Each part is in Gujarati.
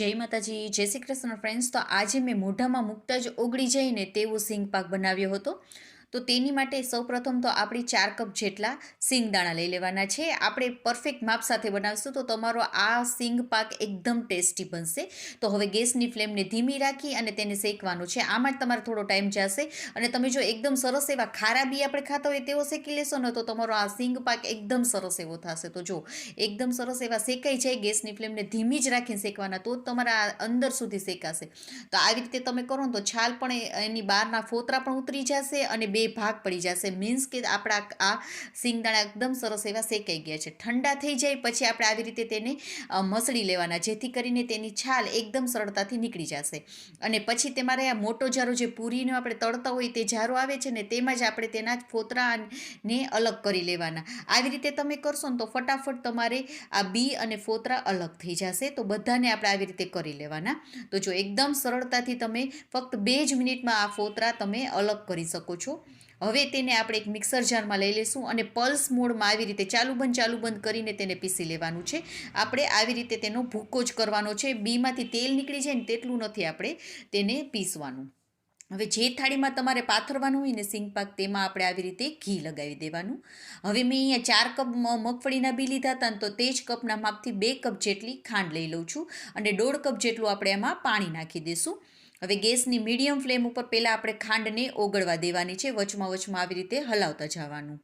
જય માતાજી, જય શ્રી કૃષ્ણ ફ્રેન્ડ્સ તો આજે મેં મોઢામાં મૂકતા જ ઓગળી જઈને તેવો સિંગ પાક બનાવ્યો હતો. તો તેની માટે સૌપ્રથમ તો આપણી ચાર કપ જેટલા સિંગદાણા લઈ લેવાના છે. આપણે પરફેક્ટ માપ સાથે બનાવીશું તો તમારો આ સિંગ પાક એકદમ ટેસ્ટી બનશે. તો હવે ગેસની ફ્લેમને ધીમી રાખી અને તેને શેકવાનું છે. આમાં જ તમારે થોડો ટાઈમ જશે અને તમે જો એકદમ સરસ એવા ખારા બી આપણે ખાતા હોય તેવો શેકી લેશો ને તો તમારો આ સિંગ પાક એકદમ સરસ એવો થશે. તો જો એકદમ સરસ એવા શેકાઈ જાય, ગેસની ફ્લેમને ધીમી જ રાખીને શેકવાના તો જ તમારા અંદર સુધી શેકાશે. તો આવી રીતે તમે કરો તો છાલ પણ એની બહારના ફોતરા પણ ઉતરી જશે અને બે ભાગ પડી જશે. મીન્સ કે આપણા આ સિંગદાણા એકદમ સરસ એવા શેકાઈ ગયા છે. ઠંડા થઈ જાય પછી આપણે આવી રીતે તેને મસળી લેવાના, જેથી કરીને તેની છાલ એકદમ સરળતાથી નીકળી જશે. અને પછી તમારે આ મોટો જારો જે પૂરીનો આપણે તળતા હોય તે જારો આવે છે ને તેમાં જ આપણે તેના જ ફોતરા અલગ કરી લેવાના. આવી રીતે તમે કરશો ને તો ફટાફટ તમારે આ બી અને ફોતરા અલગ થઈ જશે. તો બધાને આપણે આવી રીતે કરી લેવાના. તો જો એકદમ સરળતાથી તમે ફક્ત બે જ મિનિટમાં આ ફોતરા તમે અલગ કરી શકો છો. હવે તેને આપણે એક મિક્સર જારમાં લઈ લઈશું અને પલ્સ મોડમાં આવી રીતે ચાલુ બંધ ચાલુ બંધ કરીને તેને પીસી લેવાનું છે. આપણે આવી રીતે તેનો ભૂક્કો જ કરવાનો છે. બીમાંથી તેલ નીકળી જાય ને તેટલું નથી આપણે તેને પીસવાનું. હવે જે થાળીમાં તમારે પાથરવાનું હોય ને સિંગપાક તેમાં આપણે આવી રીતે ઘી લગાવી દેવાનું. હવે મેં અહીંયા ચાર કપ મગફળીના બી લીધા હતા ને તો તે જ કપના માપથી બે કપ જેટલી ખાંડ લઈ લઉં છું અને દોઢ કપ જેટલું આપણે એમાં પાણી નાખી દઈશું હવે ગેસની મીડિયમ ફ્લેમ ઉપર પહેલાં આપણે ખાંડને ઓગળવા દેવાની છે, વચમાં વચમાં આવી રીતે હલાવતા જવાનું.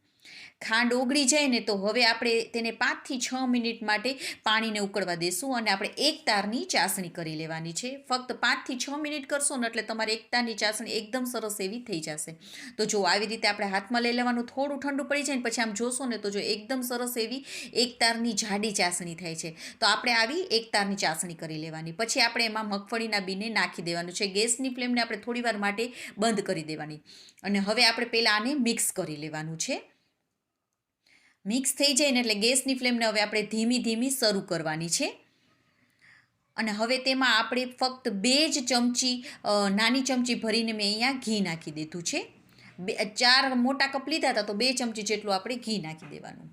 ખાંડ ઓગળી જાય ને તો હવે આપણે તેને પાંચથી છ મિનિટ માટે પાણીને ઉકળવા દેશું અને આપણે એક તારની ચાસણી કરી લેવાની છે. ફક્ત પાંચથી છ મિનિટ કરશો ને એટલે તમારે એક તારની ચાસણી એકદમ સરસ એવી થઈ જશે. તો જો આવી રીતે આપણે હાથમાં લઈ લેવાનું, થોડું ઠંડુ પડી જાય ને પછી આમ જોશો ને તો જો એકદમ સરસ એવી એક તારની જાડી ચાસણી થાય છે. તો આપણે આવી એક તારની ચાસણી કરી લેવાની. પછી આપણે એમાં મગફળીના બીને નાખી દેવાનું છે. ગેસની ફ્લેમને આપણે થોડીવાર માટે બંધ કરી દેવાની. અને હવે આપણે પહેલાં આને મિક્સ કરી લેવાનું છે. મિક્સ થઈ જાય ને એટલે ગેસની ફ્લેમને હવે આપણે ધીમી ધીમી શરૂ કરવાની છે. અને હવે તેમાં આપણે ફક્ત બે જ ચમચી નાની ચમચી ભરીને મેં અહીંયા ઘી નાખી દીધું છે. બે, ચાર મોટા કપ લીધા હતા તો બે ચમચી જેટલું આપણે ઘી નાખી દેવાનું.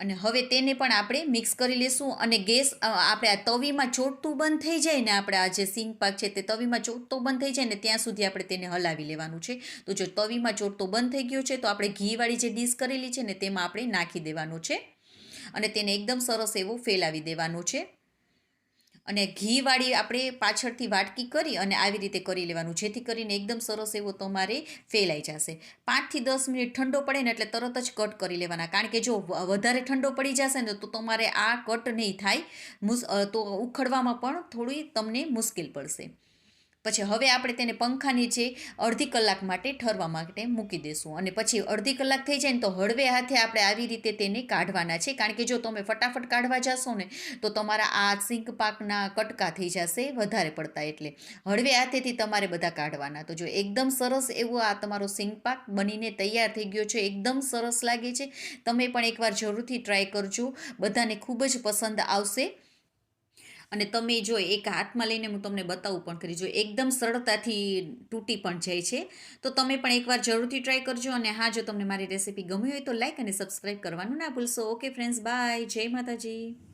અને હવે તેને પણ આપણે મિક્સ કરી લેશું અને ગેસ આપણે આ તવીમાં ચોટતું બંધ થઈ જાય ને આપણે આ જે સિંગ પાક છે તે તવીમાં ચોટતો બંધ થઈ જાય ને ત્યાં સુધી આપણે તેને હલાવી લેવાનું છે. તો જો તવીમાં ચોટતો બંધ થઈ ગયો છે તો આપણે ઘીવાળી જે ડીશ કરેલી છે ને તેમાં આપણે નાખી દેવાનું છે અને તેને એકદમ સરસ એવું ફેલાવી દેવાનું છે. અને ઘીવાળી આપણે પાછળથી વાટકી કરી અને આવી રીતે કરી લેવાનું. જેથી કરીને એકદમ સરસ એવો તમારે ફેલાઈ જશે. પાંચથી દસ મિનિટ ઠંડો પડે ને એટલે તરત જ કટ કરી લેવાના. કારણ કે જો વધારે ઠંડો પડી જશે ને તો તમારે આ કટ નહીં થાય. મુસ તો ઉખડવામાં પણ થોડી તમને મુશ્કેલ પડશે. પછી હવે આપણે તેને પંખા નીચે અડધી કલાક માટે ઠરવા માટે મૂકી દેશું. અને પછી અડધી કલાક થઈ જાય ને તો હળવે હાથે આપણે આવી રીતે તેને કાઢવાના છે. કારણ કે જો તમે ફટાફટ કાઢવા જશો ને, તો તમારા આ સિંક પાકના કટકા થઈ જશે વધારે પડતા એટલે. હળવે હાથેથી તમારે બધા કાઢવાના. તો જો એકદમ સરસ એવો આ તમારો સિંક પાક બનીને તૈયાર થઈ ગયો છે. એકદમ સરસ લાગે છે. તમે પણ એકવાર જરૂરથી ટ્રાય કરજો. બધાને ખૂબ જ પસંદ આવશે. અને તમે જો એક હાથમાં લઈને હું તમને બતાવું પણ કરી, જો એકદમ સરળતાથી તૂટી પણ જાય છે, તો તમે પણ એકવાર જરૂરથી ટ્રાય કરજો અને હા, જો તમને મારી રેસીપી ગમી હોય તો લાઈક અને સબસ્ક્રાઈબ કરવાનું ના ભૂલશો. ઓકે ફ્રેન્ડ્સ બાય જય માતાજી.